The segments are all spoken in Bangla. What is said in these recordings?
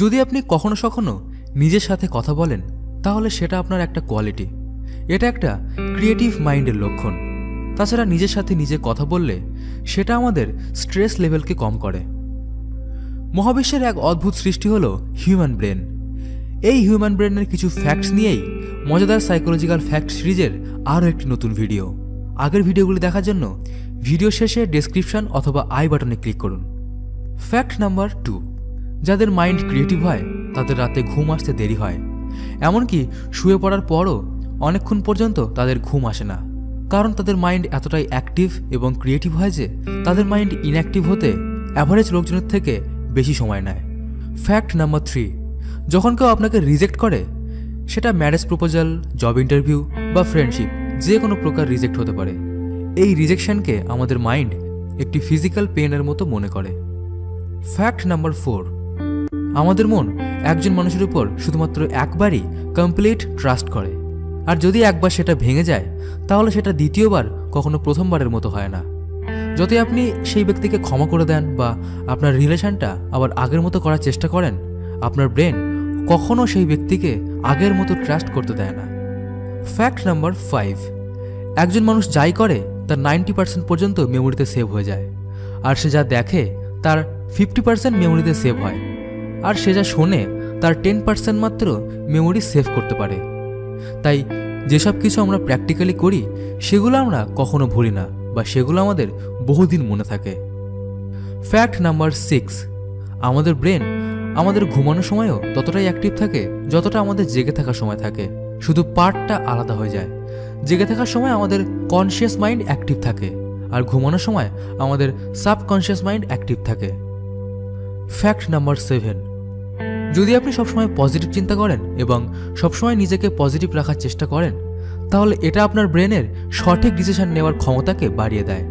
যদি আপনি কখনো সখনো নিজের সাথে কথা বলেন, তাহলে সেটা আপনার একটা কোয়ালিটি এটা একটা ক্রিয়েটিভ মাইন্ডের লক্ষণ। তাছাড়া নিজের সাথে নিজে কথা বললে সেটা আমাদের স্ট্রেস লেভেলকে কম করে। মহাবিশ্বের এক অদ্ভুত সৃষ্টি হলো হিউম্যান ব্রেন এই হিউম্যান ব্রেনের কিছু ফ্যাক্টস নিয়েই মজাদার সাইকোলজিক্যাল ফ্যাক্ট সিরিজের আরও একটি নতুন ভিডিও আগের ভিডিওগুলি দেখার জন্য ভিডিও শেষে ডেসক্রিপশন অথবা আই বাটনে ক্লিক করুন। ফ্যাক্ট নাম্বার টু যাদের মাইন্ড ক্রিয়েটিভ হয়, তাদের রাতে ঘুম আসতে দেরি হয়। এমনকি শুয়ে পড়ার পরও অনেকক্ষণ পর্যন্ত তাদের ঘুম আসে না। কারণ তাদের মাইন্ড এতটাই অ্যাক্টিভ এবং ক্রিয়েটিভ হয় যে, তাদের মাইন্ড ইনঅ্যাক্টিভ হতে অ্যাভারেজ লোকজনের থেকে বেশি সময় নেয়। ফ্যাক্ট নাম্বার থ্রি যখন কেউ আপনাকে রিজেক্ট করে, সেটা ম্যারেজ প্রপোজাল জব ইন্টারভিউ বা ফ্রেন্ডশিপ যে কোনো প্রকার রিজেক্ট হতে পারে। এই রিজেকশনকে আমাদের মাইন্ড একটি ফিজিক্যাল পেনের মতো মনে করে। ফ্যাক্ট নাম্বার ফোর আমাদের মন একজন মানুষের উপর শুধুমাত্র একবারই কমপ্লিট ট্রাস্ট করে। আর যদি একবার সেটা ভেঙে যায়, তাহলে সেটা দ্বিতীয়বার কখনো প্রথমবারের মতো হয় না। যতই আপনি সেই ব্যক্তিকে ক্ষমা করে দেন বা আপনার রিলেশনটা আবার আগের মতো করার চেষ্টা করেন, আপনার ব্রেন কখনো সেই ব্যক্তিকে আগের মতো ট্রাস্ট করতে দেয় না। ফ্যাক্ট নাম্বার ফাইভ একজন মানুষ যাই করে, তার নাইনটি পার্সেন্ট পর্যন্ত মেমোরিতে সেভ হয়ে যায়। আর সে যা দেখে, তার ফিফটি পার্সেন্ট মেমোরিতে সেভ হয়। আর সে যা শোনে, তার টেন পার্সেন্ট মাত্র মেমোরি সেভ করতে পারে। তাই যেসব কিছু আমরা প্র্যাকটিক্যালি করি, সেগুলো আমরা কখনো ভুলি না, বা সেগুলো আমাদের বহুদিন মনে থাকে। ফ্যাক্ট নাম্বার সিক্স আমাদের ব্রেন আমাদের ঘুমানোর সময়ও ততটাই অ্যাক্টিভ থাকে, যতটা আমাদের জেগে থাকার সময় থাকে। শুধু পার্টটা আলাদা হয়ে যায়। জেগে থাকার সময় আমাদের কনসিয়াস মাইন্ড অ্যাক্টিভ থাকে, আর ঘুমানোর সময় আমাদের সাবকনসিয়াস মাইন্ড অ্যাক্টিভ থাকে। ফ্যাক্ট নাম্বার সেভেন যদি আপনি সবসময় পজিটিভ চিন্তা করেন এবং সবসময় নিজেকে পজিটিভ রাখার চেষ্টা করেন, তাহলে এটা আপনার ব্রেনের সঠিক ডিসিশন নেওয়ার ক্ষমতাকে বাড়িয়ে দেয়।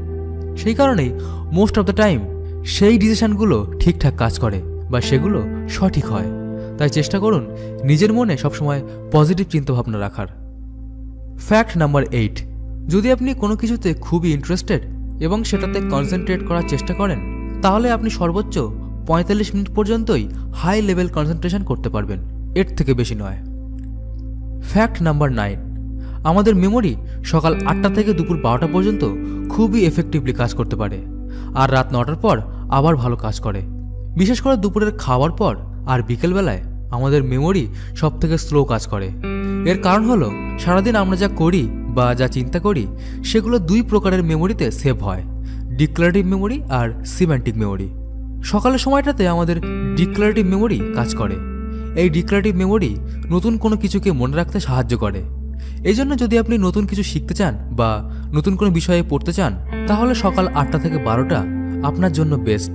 সেই কারণেই মোস্ট অফ দ্য টাইম সেই ডিসিশানগুলো ঠিকঠাক কাজ করে বা সেগুলো সঠিক হয়। তাই চেষ্টা করুন নিজের মনে সবসময় পজিটিভ চিন্তাভাবনা রাখার। ফ্যাক্ট নাম্বার এইট যদি আপনি কোনো কিছুতে খুবই ইন্টারেস্টেড এবং সেটাতে কনসেন্ট্রেট করার চেষ্টা করেন, তাহলে আপনি সর্বোচ্চ পঁয়তাল্লিশ মিনিট পর্যন্তই হাই লেভেল কনসেন্ট্রেশন করতে পারবেন। এর থেকে বেশি নয়। ফ্যাক্ট নাম্বার নাইন আমাদের মেমোরি সকাল আটটা থেকে দুপুর বারোটা পর্যন্ত খুবই এফেক্টিভলি কাজ করতে পারে। আর রাত নটার পর আবার ভালো কাজ করে। বিশেষ করে দুপুরের খাওয়ার পর আর বিকেলবেলায় আমাদের মেমোরি সব থেকে স্লো কাজ করে। এর কারণ হলো, সারাদিন আমরা যা করি বা যা চিন্তা করি, সেগুলো দুই প্রকারের মেমোরিতে সেভ হয়। ডিক্লারেটিভ মেমোরি আর সিমেন্টিক মেমোরি সকালের সময়টাতে আমাদের ডিক্লারেটিভ মেমোরি কাজ করে। এই ডিক্লারেটিভ মেমোরি নতুন কোনো কিছুকে মনে রাখতে সাহায্য করে। এই জন্য যদি আপনি নতুন কিছু শিখতে চান বা নতুন কোনো বিষয়ে পড়তে চান, তাহলে সকাল আটটা থেকে বারোটা আপনার জন্য বেস্ট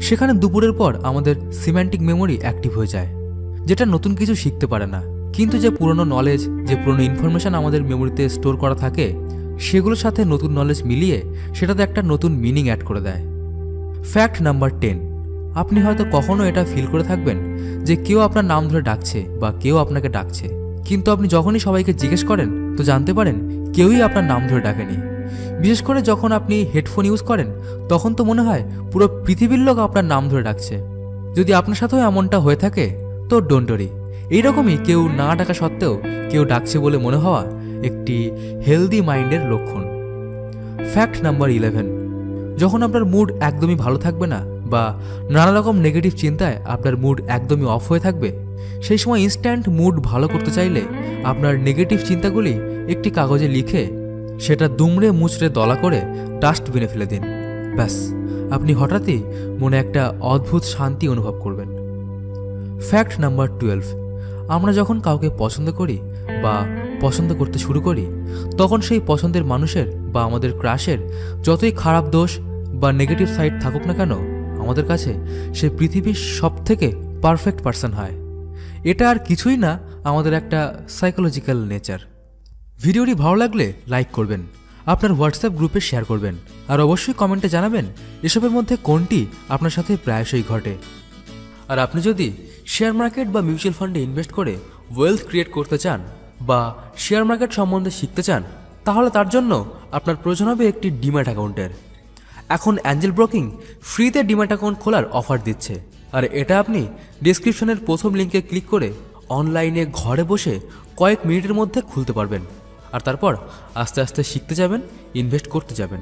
সেখানে দুপুরের পর আমাদের সিম্যান্টিক মেমোরি অ্যাক্টিভ হয়ে যায়, যেটা নতুন কিছু শিখতে পারে না। কিন্তু যে পুরনো নলেজ যে পুরনো ইনফরমেশন আমাদের মেমোরিতে স্টোর করা থাকে, সেগুলোর সাথে নতুন নলেজ মিলিয়ে সেটাতে একটা নতুন মিনিং অ্যাড করে দেয়। ফ্যাক্ট নাম্বার টেন আপনি হয়তো কখনো এটা ফিল করে থাকবেন যে কেউ আপনার নাম ধরে ডাকছে বা কেউ আপনাকে ডাকছে। কিন্তু আপনি যখনই সবাইকে জিজ্ঞেস করেন, তো জানতে পারেন কেউই আপনার নাম ধরে ডাকেনি। বিশেষ করে যখন আপনি হেডফোন ইউজ করেন, তখন তো মনে হয় পুরো পৃথিবীর লোক আপনার নাম ধরে ডাকছে। যদি আপনার সাথেও এমনটা হয়ে থাকে, তো ডোন্টরি এইরকমই কেউ না ডাকা সত্ত্বেও কেউ ডাকছে বলে মনে হওয়া একটি হেলদি মাইন্ডের লক্ষণ। ফ্যাক্ট নাম্বার ইলেভেন যখন আপনার মুড একদমই ভালো থাকবে না বা নানা রকম নেগেটিভ চিন্তায় আপনার মুড একদমই অফ হয়ে থাকবে, সেই সময় ইনস্ট্যান্ট মুড ভালো করতে চাইলে আপনার নেগেটিভ চিন্তাগুলি একটি কাগজে লিখে সেটা দুমড়ে মুচড়ে দলা করে ডাস্টবিনে ফেলে দিন। ব্যাস, আপনি হঠাৎই মনে একটা অদ্ভুত শান্তি অনুভব করবেন। ফ্যাক্ট নাম্বার টুয়েলভ আমরা যখন কাউকে পছন্দ করি বা পছন্দ করতে শুরু করি, তখন সেই পছন্দের মানুষের বা আমাদের ক্রাশের যতই খারাপ দোষ বা নেগেটিভ সাইড থাকুক না কেন আমাদের কাছে সে পৃথিবীর সব থেকে পারফেক্ট পার্সন হয়। এটা আর কিছুই না আমাদের একটা সাইকোলজিক্যাল নেচার ভিডিওটি ভালো লাগলে লাইক করবেন, আপনার হোয়াটসঅ্যাপ গ্রুপে শেয়ার করবেন, আর অবশ্যই কমেন্টে জানাবেন এসবের মধ্যে কোনটি আপনার সাথে প্রায়শই ঘটে। আর আপনি যদি শেয়ার মার্কেট বা মিউচুয়াল ফান্ডে ইনভেস্ট করে ওয়েলথ ক্রিয়েট করতে চান বা শেয়ার মার্কেট সম্বন্ধে শিখতে চান, তাহলে তার জন্য আপনার প্রয়োজন হবে একটি ডিম্যাট অ্যাকাউন্টের এখন অ্যাঞ্জেল ব্রোকিং ফ্রিতে ডিম্যাট অ্যাকাউন্ট খোলার অফার দিচ্ছে। আর এটা আপনি ডিসক্রিপশনের প্রথম লিঙ্কে ক্লিক করে অনলাইনে ঘরে বসে কয়েক মিনিটের মধ্যে খুলতে পারবেন। আর তারপর আস্তে আস্তে শিখতে যাবেন, ইনভেস্ট করতে যাবেন।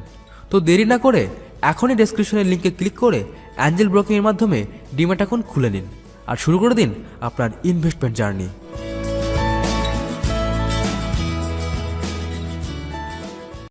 তো দেরি না করে এখনই ডেসক্রিপশনের লিঙ্কে ক্লিক করে অ্যাঞ্জেল ব্রোকিংয়ের মাধ্যমে ডিম্যাট অ্যাকাউন্ট খুলে নিন। আর শুরু করে দিন আপনার ইনভেস্টমেন্ট জার্নি।